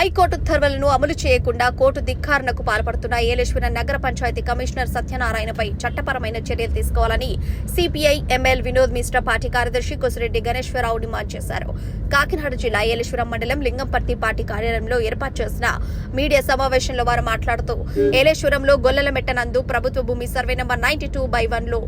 High court ఉత్తర్వులను అమలు చేయకుండా కోర్టు ధిక్కారణకు పాల్పడుతున్న ఏలేశ్వరం నగర పంచాయతీ కమిషనర్ సత్యనారాయణపై చట్టపరమైన చర్యలు తీసుకోవాలని CPI ML Vinod Mishra party కార్యదర్శి కొసిరెడ్డి గణేశ్వరరావు డిమాండ్ చేశారు కాకినాడ జిల్లా ఏలేశ్వరం మండలం లింగంపర్తి పార్టీ కార్యాలయంలో ఏర్పాటు చేసిన మీడియా సమావేశంలో వారు మాట్లాడుతూ ఏలేశ్వరంలో గొల్లలమెట్ట నందు ప్రభుత్వ భూమి survey number ninety two by వన్లో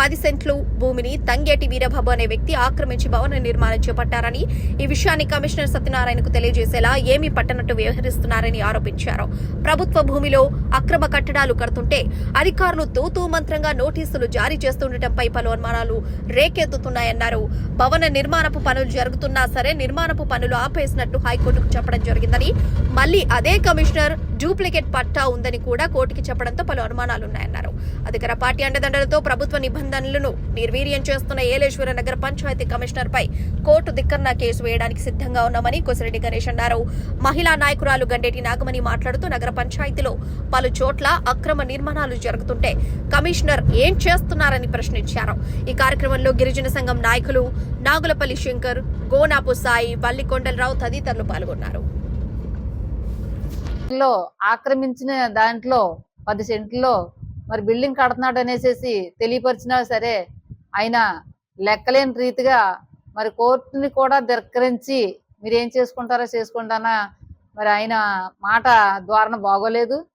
పది సెంట్లు భూమిని తంగేటి వీరబాబు అనే వ్యక్తి ఆక్రమించి భవన నిర్మాణం చేపట్టారని ఈ విషయాన్ని కమిషనర్ సత్యనారాయణకు తెలియజేసేలా ఏమీ పట్టనట్టు వ్యవహరిస్తున్నారని ఆరోపించారు. ప్రభుత్వ భూమిలో అక్రమ కట్టడాలు కడుతుంటే అధికారులు తూతూ మంత్రంగా నోటీసులు జారీ చేస్తుండటంపై పలు అనుమానాలు రేకెత్తుతున్నాయన్నారు. భవన నిర్మాణపు పనులు జరుగుతున్నా సరే నిర్మాణపు పనులు ఆపేసినట్టు హైకోర్టుకు చెప్పడం జరిగిందని మళ్ళీ అదే కమిషనర్ డూప్లికేట్ పట్టా ఉందని కూడా కోర్టుకి చెప్పడంతో పలు అనుమానాలున్నాయన్నారు. అధికార పార్టీ అండదండలతో ప్రభుత్వ నిబంధన నిబంధనలను నిర్వీర్యం చేస్తున్న ఏలేశ్వర నగర పంచాయతీ కమిషనర్ పై కోర్టు ధిక్కరణ కేసు వేయడానికి సిద్ధంగా ఉన్నామని కొసిరెడ్డి గణేష్ అన్నారు. మహిళా నాయకురాలు గండేటి నాగమణి మాట్లాడుతూ నగర పంచాయతీలో పలు చోట్ల అక్రమ నిర్మాణాలు జరుగుతుంటే కమిషనర్ ఏం చేస్తున్నారని ప్రశ్నించారు. ఈ కార్యక్రమంలో గిరిజన సంఘం నాయకులు నాగులపల్లి శంకర్ గోనాపు సాయి వల్లికొండలరావు తదితరులు పాల్గొన్నారు. లో ఆక్రమించిన దాంట్లో పది సెంట్లో మరి బిల్డింగ్ కడుతున్నాడు అనేసి తెలియపరిచినా సరే ఆయన లెక్కలేని రీతిగా మరి కోర్టుని కూడా ధిక్కరించి మీరు ఏం చేసుకుంటారో చేసుకుంటానా మరి ఆయన మాట ధోరణ బాగోలేదు.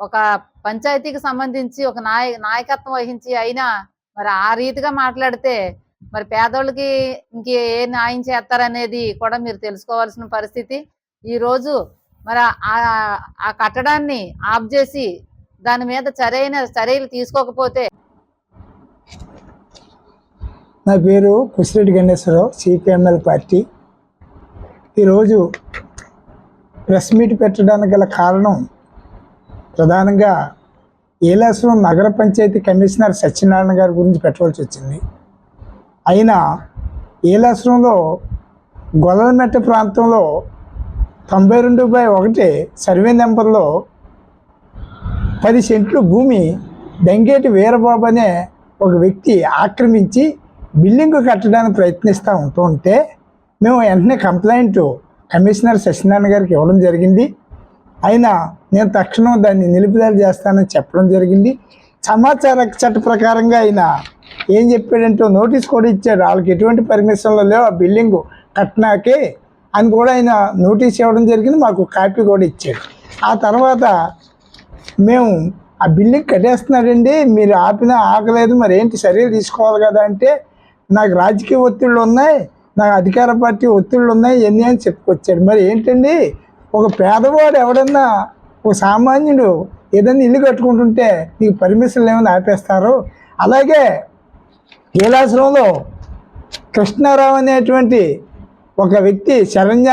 ఒక పంచాయతీకి సంబంధించి ఒక నాయ నాయకత్వం వహించి అయినా మరి ఆ రీతిగా మాట్లాడితే మరి పేదోళ్ళకి ఇంకే ఏ న్యాయం చేస్తారనేది కూడా మీరు తెలుసుకోవాల్సిన పరిస్థితి. ఈ రోజు మరి ఆ- ఆ కట్టడాన్ని ఆఫ్ చేసి దాని మీద సరైన చర్యలు తీసుకోకపోతే. నా పేరు కుసిరెడ్డి గణేశ్వరరావు సిపిఎంఎల్ పార్టీ. ఈరోజు ప్రెస్ మీట్ పెట్టడానికి గల కారణం ప్రధానంగా ఏలాసురం నగర పంచాయతీ కమిషనర్ సత్యనారాయణ గారి గురించి పెట్టవలసి వచ్చింది. అయినా ఏలాసురంలో గొల్లమెట్ట ప్రాంతంలో తొంభై రెండు బై ఒకటి సర్వే నెంబర్లో పది సెంట్లు భూమి దంగేటి వీరబాబు అనే ఒక వ్యక్తి ఆక్రమించి బిల్డింగ్ కట్టడానికి ప్రయత్నిస్తూ ఉంటూ ఉంటే మేము వెంటనే కంప్లైంట్ కమిషనర్ సత్యనారాయణ గారికి ఇవ్వడం జరిగింది. అయినా నేను తక్షణం దాన్ని నిలుపుదల చేస్తానని చెప్పడం జరిగింది. సమాచార చట్ట ప్రకారంగా ఆయన ఏం చెప్పాడంటే నోటీస్ కూడా ఇచ్చాడు. వాళ్ళకి ఎటువంటి పర్మిషన్లు లేవు. ఆ బిల్డింగ్ కట్టినాకే అని కూడా ఆయన నోటీస్ ఇవ్వడం జరిగింది. మాకు కాపీ కూడా ఇచ్చాడు. ఆ తర్వాత మేము ఆ బిల్డింగ్ కట్టేస్తున్నాడండి మీరు ఆపినా ఆగలేదు. మరి ఏంటి చర్యలు తీసుకోవాలి కదా అంటే నాకు రాజకీయ ఒత్తిళ్ళు ఉన్నాయి నాకు అధికార పార్టీ ఒత్తిళ్ళు ఉన్నాయి ఎన్ని అని చెప్పుకొచ్చాడు. మరి ఏంటండి? ఒక పేదవాడు ఎవడన్నా ఒక సామాన్యుడు ఏదైనా ఇల్లు కట్టుకుంటుంటే నీకు పర్మిషన్లు ఏమైనా ఆపేస్తారు. అలాగే కైలాసంలో కృష్ణారావు అనేటువంటి ఒక వ్యక్తి శరణ్య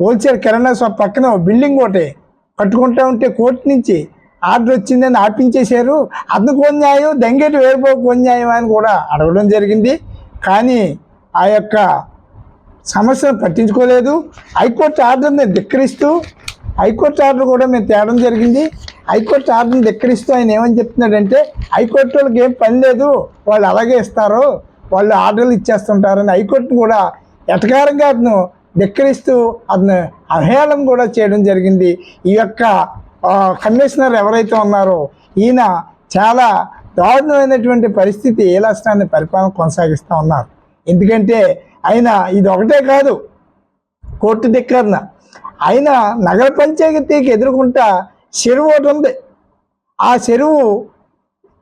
హోల్సేల్ కిరాణా షాప్ పక్కన బిల్డింగ్ ఒకటి కట్టుకుంటా ఉంటే కోర్టు నుంచి ఆర్డర్ వచ్చిందని ఆపించేశారు. అందుకు న్యాయం దంగేటి వేరుపోకు న్యాయం అని కూడా అడగడం జరిగింది. కానీ ఆ యొక్క సమస్యను పట్టించుకోలేదు. హైకోర్టు ఆర్డర్ని ధిక్కరిస్తూ హైకోర్టు ఆర్డర్ కూడా మేము తేవడం జరిగింది. హైకోర్టు ఆర్డర్ని ధిక్కరిస్తూ ఆయన ఏమని చెప్తున్నాడంటే హైకోర్టు వాళ్ళకి ఏం పని లేదు వాళ్ళు అలాగే ఇస్తారు వాళ్ళు ఆర్డర్లు ఇచ్చేస్తుంటారని. హైకోర్టును కూడా ఎటకారంగా అతను ధిక్కరిస్తూ అతను అవహేళన కూడా చేయడం జరిగింది. ఈ యొక్క కమిషనర్ ఎవరైతే ఉన్నారో ఈయన చాలా దారుణమైనటువంటి పరిస్థితి ఏ రాష్ట్రాన్ని పరిపాలన కొనసాగిస్తూ ఉన్నారు. ఎందుకంటే ఆయన ఇది ఒకటే కాదు కోర్టు ధిక్కరణ. ఆయన నగర పంచాయతీకి ఎదుర్కొంటా చెరువు ఒకటి ఉంది. ఆ చెరువు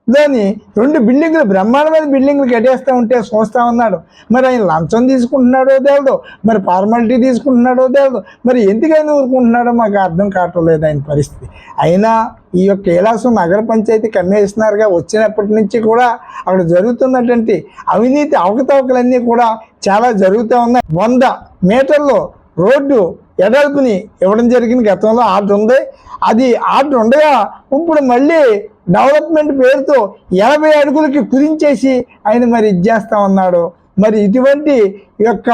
దాని రెండు బిల్డింగ్లు బ్రహ్మాండమైన బిల్డింగ్లు కట్టేస్తూ ఉంటే చూస్తూ ఉన్నాడు. మరి ఆయన లంచం తీసుకుంటున్నాడో తేలదు మరి ఫార్మాలిటీ తీసుకుంటున్నాడో తేలదు మరి ఎందుకైనా ఊరుకుంటున్నాడో మాకు అర్థం కావట్లేదు ఆయన పరిస్థితి. అయినా ఈ యొక్క కైలాసం నగర పంచాయతీ కమిషనర్గా వచ్చినప్పటి నుంచి కూడా అక్కడ జరుగుతున్నటువంటి అవినీతి అవకతవకలన్నీ కూడా చాలా జరుగుతూ ఉన్నాయి. వంద మీటర్లు రోడ్డు ఎడల్పుని ఇవ్వడం జరిగింది. గతంలో ఆర్డర్ ఉంది. అది ఆర్డర్ ఉండగా ఇప్పుడు మళ్ళీ డెవలప్మెంట్ పేరుతో ఎనభై అడుగులకి కుదించేసి ఆయన మరి ఇది చేస్తా ఉన్నాడు. మరి ఇటువంటి యొక్క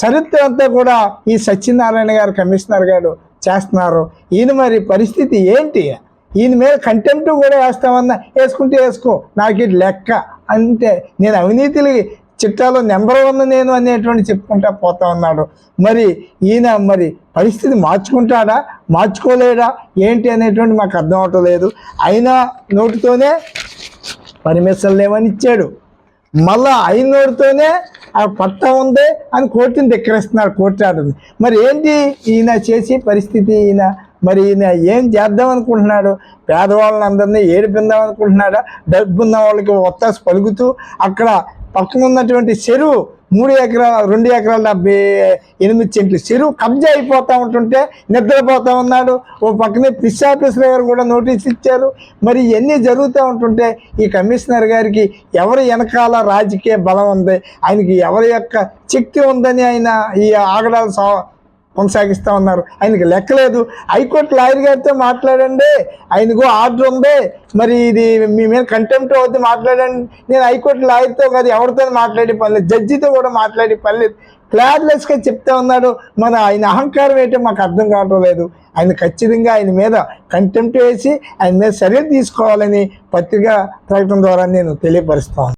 చరిత్ర అంతా కూడా ఈ సత్యనారాయణ గారు కమిషనర్ గారు చేస్తున్నారు. ఈయన మరి పరిస్థితి ఏంటి? ఈయన మీద కంటెంప్ట్ కూడా వేస్తామన్నా వేసుకుంటే వేసుకో నాకు ఇది లెక్క. అంటే నేను అవినీతిని చిట్టాలో నెంబర్ వన్ నేను అనేటువంటి చెప్పుకుంటా పోతా ఉన్నాడు. మరి ఈయన మరి పరిస్థితి మార్చుకుంటాడా? మార్చుకోలేడా? ఏంటి అనేటువంటి మాకు అర్థం అవటం లేదు. అయినా నోటితోనే పర్మిషన్ లేవని ఇచ్చాడు. మళ్ళా అయినోడితోనే ఆ పట్టా ఉంది అని కోర్టుని ధిక్కరిస్తున్నాడు కోర్టు మరి ఏంటి ఈయన చేసి పరిస్థితి ఈయన? మరి ఈయన ఏం చేద్దాం అనుకుంటున్నాడు? పేదవాళ్ళని అందరినీ ఏడిపిందాం అనుకుంటున్నాడా? డబ్బున్న వాళ్ళకి ఒత్తాసు పలుకుతూ అక్కడ పక్కన ఉన్నటువంటి చెరువు మూడు ఎకరాల రెండు ఎకరాల డెబ్బై ఎనిమిది సెంట్లు చెరువు కబ్జా అయిపోతూ ఉంటుంటే నిద్రపోతూ ఉన్నాడు. ఓ పక్కనే ఫిష్ ఆఫీసర్ గారు కూడా నోటీస్ ఇచ్చారు. మరి ఇవన్నీ జరుగుతూ ఉంటుంటే ఈ కమిషనర్ గారికి ఎవరి వెనకాల రాజకీయ బలం ఉంది? ఆయనకి ఎవరి యొక్క శక్తి ఉందని ఆయన ఈ ఆగడాలు కొనసాగిస్తూ ఉన్నారు. ఆయనకి లెక్కలేదు హైకోర్టు లాయర్ గారితో మాట్లాడండి. ఆయనకు ఆర్డర్ ఉంది. మరి ఇది మీ మీద కంటెంప్ట్ అవుతుంది మాట్లాడండి. నేను హైకోర్టు లాయర్తో కాదు ఎవరితో మాట్లాడే పర్లేదు జడ్జితో కూడా మాట్లాడే పర్లేదు లేదు. క్లార్లెస్గా చెప్తా ఉన్నాడు. మన ఆయన అహంకారం ఏంటో మాకు అర్థం కావడం లేదు. ఆయన ఖచ్చితంగా ఆయన మీద కంటెంప్ట్ వేసి ఆయన మీద చర్యలు తీసుకోవాలని పత్రికా ప్రకటన ద్వారా నేను తెలియపరుస్తాను